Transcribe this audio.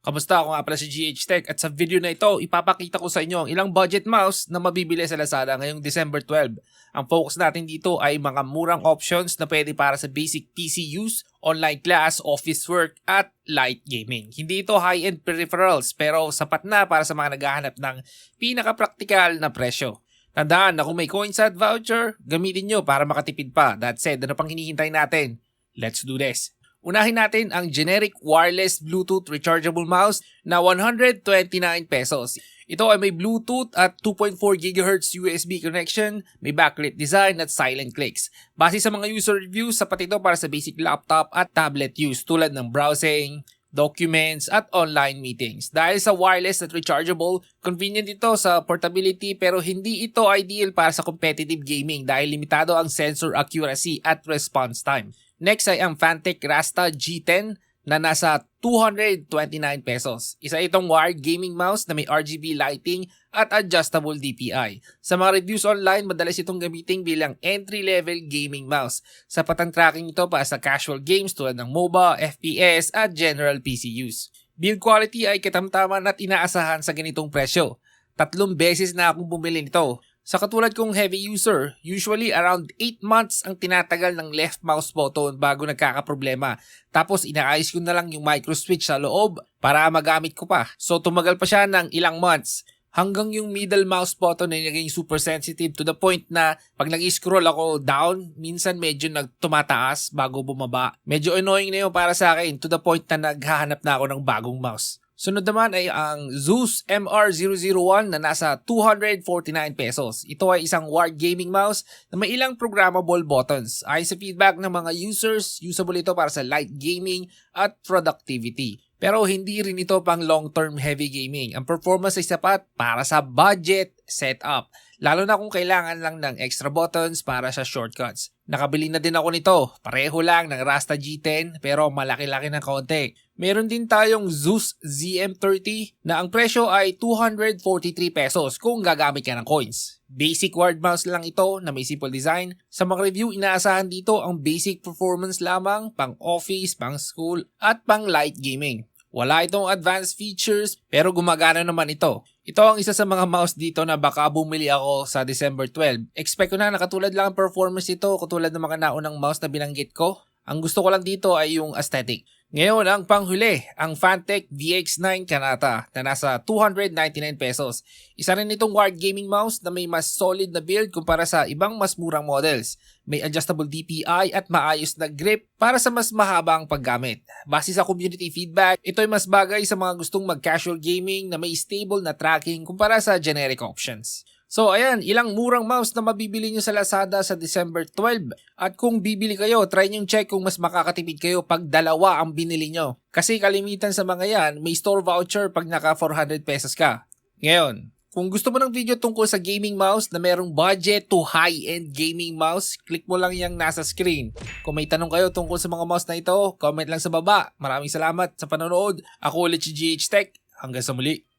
Kamusta ako nga pala si GH Tech at sa video na ito, ipapakita ko sa inyo ang ilang budget mouse na mabibili sa Lazada ngayong December 12. Ang focus natin dito ay mga murang options na pwede para sa basic PC use, online class, office work, at light gaming. Hindi ito high-end peripherals pero sapat na para sa mga naghahanap ng pinaka-praktikal na presyo. Tandaan na kung may coins at voucher, gamitin nyo para makatipid pa. That said, ano pang hinihintay natin? Let's do this! Unahin natin ang generic wireless Bluetooth rechargeable mouse na 129 pesos. Ito ay may Bluetooth at 2.4 GHz USB connection, may backlit design at silent clicks. Base sa mga user reviews, sapat ito para sa basic laptop at tablet use tulad ng browsing, documents, at online meetings. Dahil sa wireless at rechargeable, convenient ito sa portability pero hindi ito ideal para sa competitive gaming dahil limitado ang sensor accuracy at response time. Next ay ang Fantech Rasta G10 na nasa 229 pesos. Isa itong wired gaming mouse na may RGB lighting at adjustable DPI. Sa mga reviews online, madalas itong gamitin bilang entry-level gaming mouse. Sapat ang tracking ito para sa casual games tulad ng MOBA, FPS at general PC use. Build quality ay katamtaman at inaasahan sa ganitong presyo. Tatlong beses na akong bumili nito. Sa katulad kong heavy user, usually around 8 months ang tinatagal ng left mouse button bago nagkakaproblema. Tapos inaayos ko na lang yung micro switch sa loob para magamit ko pa. So tumagal pa siya ng ilang months. Hanggang yung middle mouse button ay naging super sensitive to the point na pag nag-scroll ako down, minsan medyo nagtumataas bago bumaba. Medyo annoying na yun para sa akin to the point na naghahanap na ako ng bagong mouse. Sunod naman ay ang Zeus MR001 na nasa 249 pesos. Ito ay isang wired gaming mouse na may ilang programmable buttons. Ayon sa feedback ng mga users, usable ito para sa light gaming at productivity. Pero hindi rin ito pang long-term heavy gaming. Ang performance ay sapat para sa budget setup. Lalo na kung kailangan lang ng extra buttons para sa shortcuts. Nakabili na din ako nito. Pareho lang ng Rasta G10 pero malaki-laki ng konti. Meron din tayong Zeus ZM30 na ang presyo ay 243 pesos kung gagamit ka ng coins. Basic wired mouse lang ito na may simple design. Sa mga review, inaasahan dito ang basic performance lamang pang office, pang school, at pang light gaming. Wala itong advanced features pero gumagana naman ito. Ito ang isa sa mga mouse dito na baka bumili ako sa December 12. Expect ko na nakatulad lang ang performance ito katulad ng mga naunang mouse na binanggit ko. Ang gusto ko lang dito ay yung aesthetic. Ngayon ang panghuli, ang Fantech VX9 Kanata na nasa 299 pesos. Isa rin itong wired gaming mouse na may mas solid na build kumpara sa ibang mas murang models. May adjustable DPI at maayos na grip para sa mas mahabang paggamit. Base sa community feedback, ito ay mas bagay sa mga gustong mag-casual gaming na may stable na tracking kumpara sa generic options. So ayan, ilang murang mouse na mabibili nyo sa Lazada sa December 12. At kung bibili kayo, try nyo check kung mas makakatipid kayo pag dalawa ang binili nyo. Kasi kalimitan sa mga yan, may store voucher pag naka 400 pesos ka. Ngayon, kung gusto mo ng video tungkol sa gaming mouse na merong budget to high-end gaming mouse, click mo lang yung nasa screen. Kung may tanong kayo tungkol sa mga mouse na ito, comment lang sa baba. Maraming salamat sa panonood. Ako ulit si GH Tech. Hanggang sa muli.